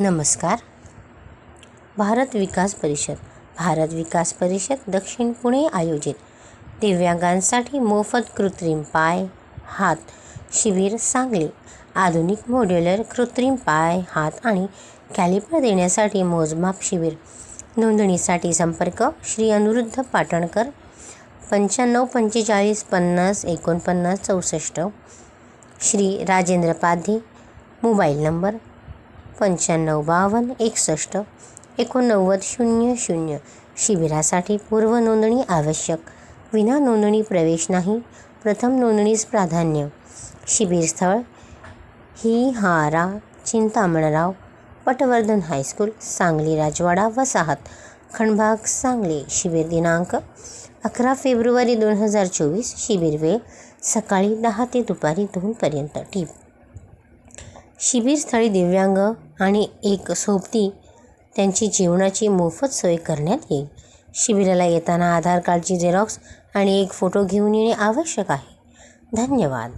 नमस्कार. भारत विकास परिषद. भारत विकास परिषद दक्षिण पुणे आयोजित. दिव्यांगांसाठी मोफत कृत्रिम पाय हात शिबिर सांगली. आधुनिक मॉड्युलर कृत्रिम पाय हात आणि कॅलिपर देण्यासाठी मोजमाप शिबिर. नोंदणीसाठी संपर्क श्री अनिरुद्ध पाटणकर पंच्याण्णव पंचेचाळीस पन्नास एकोणपन्नास चौसष्ट. श्री राजेंद्र पाधी मोबाईल नंबर पंच्याण्णव बावन्न एकसष्ट एकोणनव्वद शून्य शून्य. शिबिरासाठी पूर्वनोंदणी आवश्यक. विना नोंदणी प्रवेश नाही. प्रथम नोंदणीस प्राधान्य. शिबिरस्थळ ही हारा चिंतामणराव पटवर्धन हायस्कूल सांगली राजवाडा वसाहत. खंडभाग सांगली. शिबिर दिनांक अकरा फेब्रुवारी दोन हजार चोवीस. शिबिर वेळ सकाळी दहा ते दुपारी दोनपर्यंत टीप शिबिरस्थळी दिव्यांग आणि एक सोबती त्यांची जेवणाची मोफत सोय करण्यात येईल. शिबिराला येताना आधार कार्डची झेरॉक्स आणि एक फोटो घेऊन येणे आवश्यक आहे. धन्यवाद.